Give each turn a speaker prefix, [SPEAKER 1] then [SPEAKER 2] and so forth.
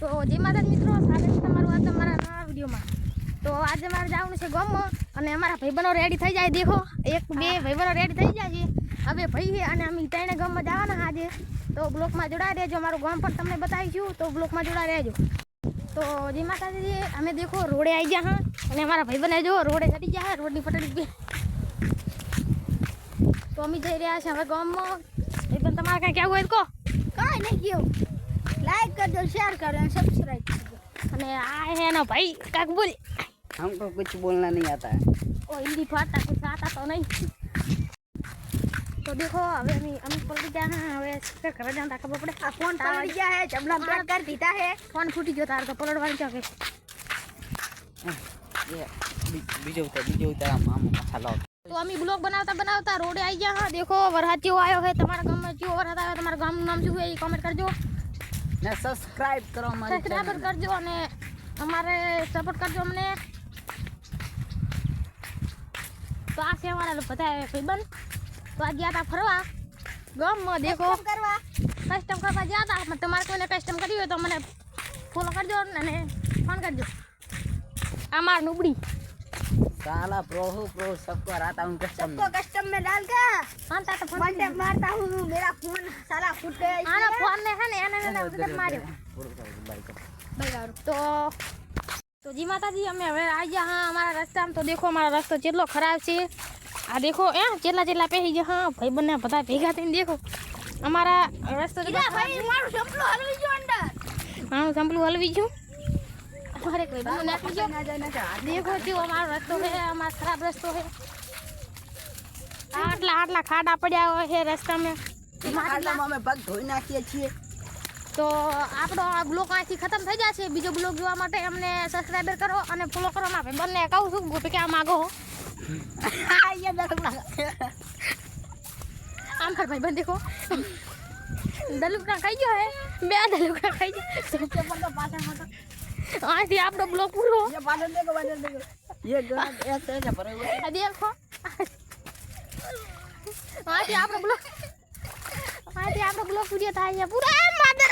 [SPEAKER 1] તો જે માતા મિત્રો સ્વાગત છે તમારું આ તમારા નવા વિડીયોમાં તો આજે મારે જવાનું છે ગામમાં અને અમારા ભાઈબંધો રેડી થઈ જાય દેખો એક બે ભાઈબંધો રેડી થઈ જાય છે. હવે ભાઈ છે અને અમે ત્રણે ગામમાં જવાના આજે. તો બ્લોકમાં જોડાઈ રહેજો મારું ગામ પણ તમને બતાવીશું. તો બ્લોકમાં જોડાઈ રહેજો. તો જે માતાજી અમે દેખો રોડે આવી ગયા હા. અને અમારા ભાઈબંધે જો રોડે ચડી ગયા રોડની પટડી ગઈ તો અમે જઈ રહ્યા છે હવે ગામમાં. ભાઈબંધ તમારે કાંઈ કહેવું હોય તો કહો.
[SPEAKER 2] કાંઈ નહીં કેવું લાઈક કરજો શેર કરો અને સબસ્ક્રાઈબ કરજો
[SPEAKER 1] અને આ है ना भाई काक बोल
[SPEAKER 3] हमको कुछ बोलना नहीं आता है
[SPEAKER 1] ओ हिंदी फाटा कुछ आता तो नहीं तो देखो હવે અમે અમે પલટી ગયા હા હવે શું કરે જાણતા ખબર પડે
[SPEAKER 2] આ ફોન પલળી ગયા હે જમલા પેક કરી દીધા હે
[SPEAKER 1] ફોન ફૂટી ગયો તાર તો પલટવાની ચાકે
[SPEAKER 3] ये बी- बीजो उतर बीजो उतर हम हम अच्छा लाओ
[SPEAKER 1] તો અમે બ્લોગ બનાવતા બનાવતા રોડે આવી ગયા હા દેખો વરસાદ જેવો આવ્યો है તમારા ગામમાં જેવો વરસાદ આવ્યો તમારા ગામનું નામ શું છે એ કોમેન્ટ કરજો
[SPEAKER 3] ને સબસ્ક્રાઇબ કરો
[SPEAKER 1] મારી
[SPEAKER 3] સબસ્ક્રાઇબ
[SPEAKER 1] કરજો અને અમારે સપોર્ટ કરજો અમને. તો આ છે અમારા બધા ભાઈબંધ. તો આ ગયા હતા ફરવા. ગામમાં દેખો.
[SPEAKER 2] કરવા.
[SPEAKER 1] કસ્ટમ કરવા ગયા હતા તમારે કોઈને કસ્ટમ કરી હોય તો મને ફોલો કરજો અને ફોન કરજો. અમાર નુબડી.
[SPEAKER 3] સાલા પ્રોહુ પ્રો સબકો રાતા હું કસ્ટમ
[SPEAKER 2] સબકો કસ્ટમ મે ડાલ કા
[SPEAKER 1] અંતા તો ફોન
[SPEAKER 2] બટે મારતા હું મેરા ફોન સાલા ફૂટ ગયો
[SPEAKER 1] આના ફોન ને હે ને એને મેં ઉધર માર્યો. તો તો જી માતાજી અમે હવે આવી ગયા હા અમારા રસ્તામાં તો દેખો અમારો રસ્તો કેટલો ખરાબ છે. આ દેખો એ કેટલા કેટલા પહેરી ગયા હા ભાઈ બંને બધા ભેગા થઈને દેખો. અમારા રસ્તો
[SPEAKER 2] ભાઈ મારું સંપલું હલવી ગયું અંદર.
[SPEAKER 1] અમારે દેખો જો અમારો રસ્તો છે અમારો ખરાબ રસ્તો છે. આટલા આટલા ખાડા પડ્યા હોય છે રસ્તામાં
[SPEAKER 3] ખાડામાં અમે પગ ધોઈ નાખીએ છીએ
[SPEAKER 1] તો આપણો આ બ્લોગ અહીંથી ખતમ થઈ જશે બીજો બ્લોગ જોવા માટે અમને સબસ્ક્રાઈબર કરો અને ફોલો કરો મારે બંને કહું છું ગોપી કે આ માગો હો
[SPEAKER 3] આ ये दर्द लगा
[SPEAKER 1] આમ કર ભાઈ બંધ દેખો દલુકડા ખાઈ ગયો હે બે દલુકડા ખાઈ ગયો
[SPEAKER 3] पीछे पर तो पाछे मत
[SPEAKER 1] અહીંથી આપણો બ્લોગ પૂરો
[SPEAKER 3] ये पाछे देखो पाछे देखो ये गलत ऐसे ऐसे भरे हुए हैं।
[SPEAKER 1] અહીંથી આપણો બ્લોગ અહીંથી આપણો બ્લોગ પૂરો થાય છે. પૂરા માદરા